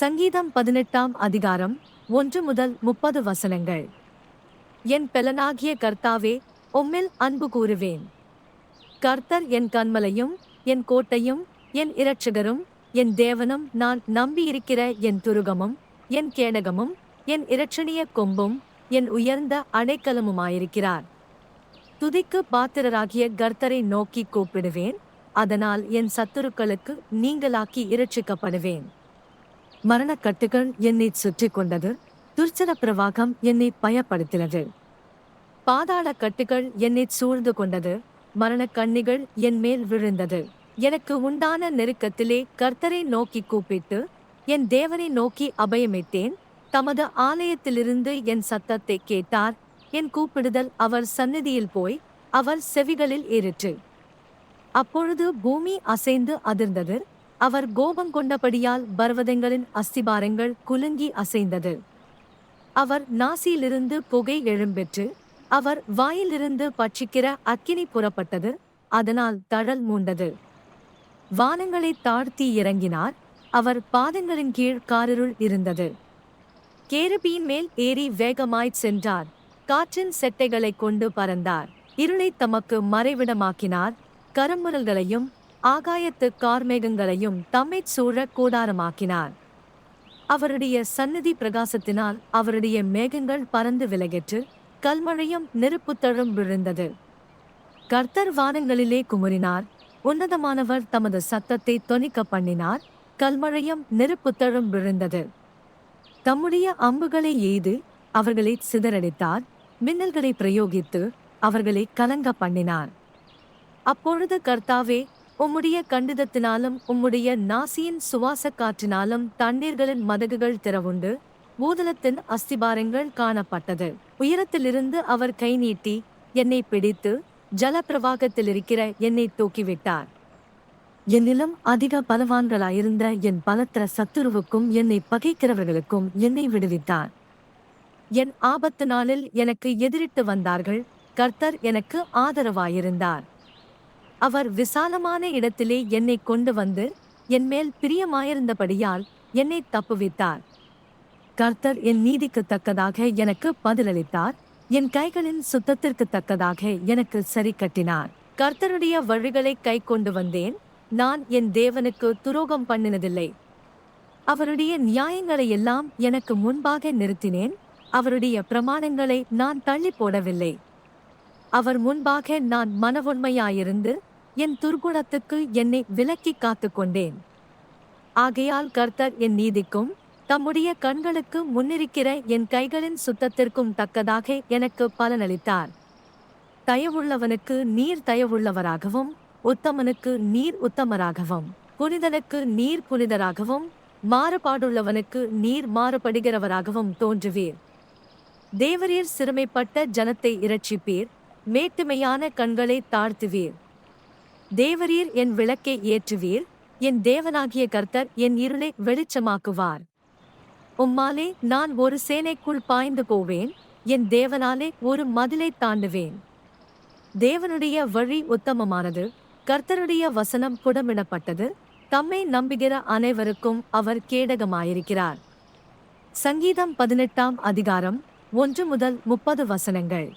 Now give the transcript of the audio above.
சங்கீதம் பதினெட்டாம் அதிகாரம் ஒன்று முதல் முப்பது வசனங்கள். என் பெலனாகிய கர்த்தாவே உம்மில் அன்பு கூறுவேன். கர்த்தர் என் கண்மலையும் என் கோட்டையும் என் இரட்சகரும் என் தேவனும் நான் நம்பியிருக்கிற என் துருகமும் என் கேடகமும் என் இரட்சணிய கொம்பும் என் உயர்ந்த அடைக்கலமுமாயிருக்கிறார். துதிக்கு பாத்திரராகிய கர்த்தரை நோக்கி கூப்பிடுவேன் அதனால் என் சத்துருக்களுக்கு நீங்களாக்கி இரட்சிக்கப்படுவேன். மரணக்கட்டுகள் என்னை சுற்றி கொண்டது. துர்ச்சன பிரவாகம் என்னை பயப்படுத்தினது பாதாள கட்டுகள் என்னை சூழ்ந்து கொண்டது. மரணக் கண்ணிகள் என் மேல் விழுந்தது. எனக்கு உண்டான நெருக்கத்திலே கர்த்தரை நோக்கி கூப்பிட்டு என் தேவனை நோக்கி அபயமிட்டேன் தமது ஆலயத்திலிருந்து என் சத்தத்தை கேட்டார். என் கூப்பிடுதல் அவர் சந்நிதியில் போய் அவர் செவிகளில் ஏறிற்று. அப்பொழுது பூமி அசைந்து அதிர்ந்தது. அவர் கோபம் கொண்டபடியால் பர்வதங்களின் அஸ்திபாரங்கள் குலுங்கி அசைந்தது. அவர் நாசியிலிருந்து புகை எழும்பெற்று அவர் வாயிலிருந்து பட்சிக்கிற அக்கினி புறப்பட்டது அதனால் தழல் மூண்டது. வானங்களை தாழ்த்தி இறங்கினார் அவர் பாதங்களின் கீழ் காரிருள் இருந்தது. கேருபியின் மேல் ஏறி வேகமாய்ச் சென்றார் காற்றின் செட்டைகளைக் கொண்டு பறந்தார். இருளை தமக்கு மறைவிடமாக்கினார் கருமுரல்களையும் ஆகாயத்து கார்மேகங்களையும் தம்மைச் சூழ கூடாரமாக்கினார். அவருடைய சந்நிதி பிரகாசத்தினால் அவருடைய மேகங்கள் பறந்து விலகிற்று கல்மழையும் நெருப்புத்தழும் விழுந்தது. கர்த்தர் வானங்களிலே குமுறினார். உன்னதமானவர் தமது சத்தத்தை தொனிக்க பண்ணினார். கல்மழையும் நெருப்புத்தழும் விழுந்தது. தம்முடைய அம்புகளை எய்து அவர்களை சிதறடித்தார். மின்னல்களை பிரயோகித்து அவர்களை கலங்க பண்ணினார். அப்பொழுது கர்த்தாவே உம்முடைய கண்டிதத்தினாலும் உம்முடைய நாசியின் சுவாச காற்றினாலும் தண்ணீர்களின் மதகுகள் திறவுண்டு பூதலத்தின் அஸ்திபாரங்கள் காணப்பட்டது. உயரத்திலிருந்து அவர் கை நீட்டி என்னை பிடித்து ஜலப்பிரவாகத்தில் இருக்கிற என்னை தூக்கிவிட்டார். என்னிலும் அதிக பலவான்களாயிருந்த என் பலத்திர சத்துருவுக்கும் என்னை பகைக்கிறவர்களுக்கும் என்னை விடுவித்தார். என் ஆபத்து நாளில் எனக்கு எதிரிட்டு வந்தார்கள் கர்த்தர் எனக்கு ஆதரவாயிருந்தார். அவர் விசாலமான இடத்திலே என்னை கொண்டு வந்து என் மேல் பிரியமாயிருந்தபடியால் என்னை தப்புவித்தார். கர்த்தர் என் நீதிக்கு தக்கதாக எனக்கு பதிலளித்தார். என் கைகளின் சுத்தத்திற்கு தக்கதாக எனக்கு சரி கட்டினார். கர்த்தருடைய வழிகளை கை கொண்டு வந்தேன். நான் என் தேவனுக்கு துரோகம் பண்ணினதில்லை. அவருடைய நியாயங்களை எல்லாம் எனக்கு முன்பாக நிறுத்தினேன். அவருடைய பிரமாணங்களை நான் தள்ளி போடவில்லை. அவர் முன்பாக நான் மனவுண்மையாயிருந்து என் துர்குணத்துக்கு என்னை விலக்கி காத்துக்கொண்டேன். ஆகையால் கர்த்தர் என் நீதிக்கும் தம்முடைய கண்களுக்கு முன்னிருக்கிற என் கைகளின் சுத்தத்திற்கும் தக்கதாக எனக்கு பலனளித்தார். தயவுள்ளவனுக்கு நீர் தயவுள்ளவராகவும் உத்தமனுக்கு நீர் உத்தமராகவும் புனிதனுக்கு நீர் புனிதராகவும் மாறுபாடுள்ளவனுக்கு நீர் மாறுபடுகிறவராகவும் தோன்றுவீர். தேவரீர் சிறுமைப்பட்ட ஜனத்தை இரட்சிப்பீர் மேட்டுமையான கண்களை தாழ்த்துவீர். தேவரீர் என் விளக்கை ஏற்றுவீர். என் தேவனாகிய கர்த்தர் என் இருளை வெளிச்சமாக்குவார். உம்மாலே நான் ஒரு சேனைக்குள் பாய்ந்து போவேன். என் தேவனாலே ஒரு மதிலை தாண்டுவேன். தேவனுடைய வழி உத்தமமானது. கர்த்தருடைய வசனம் புடமிடப்பட்டது. தம்மை நம்புகிற அனைவருக்கும் அவர் கேடகமாயிருக்கிறார். சங்கீதம் பதினெட்டாம் அதிகாரம் ஒன்று முதல் முப்பது வசனங்கள்.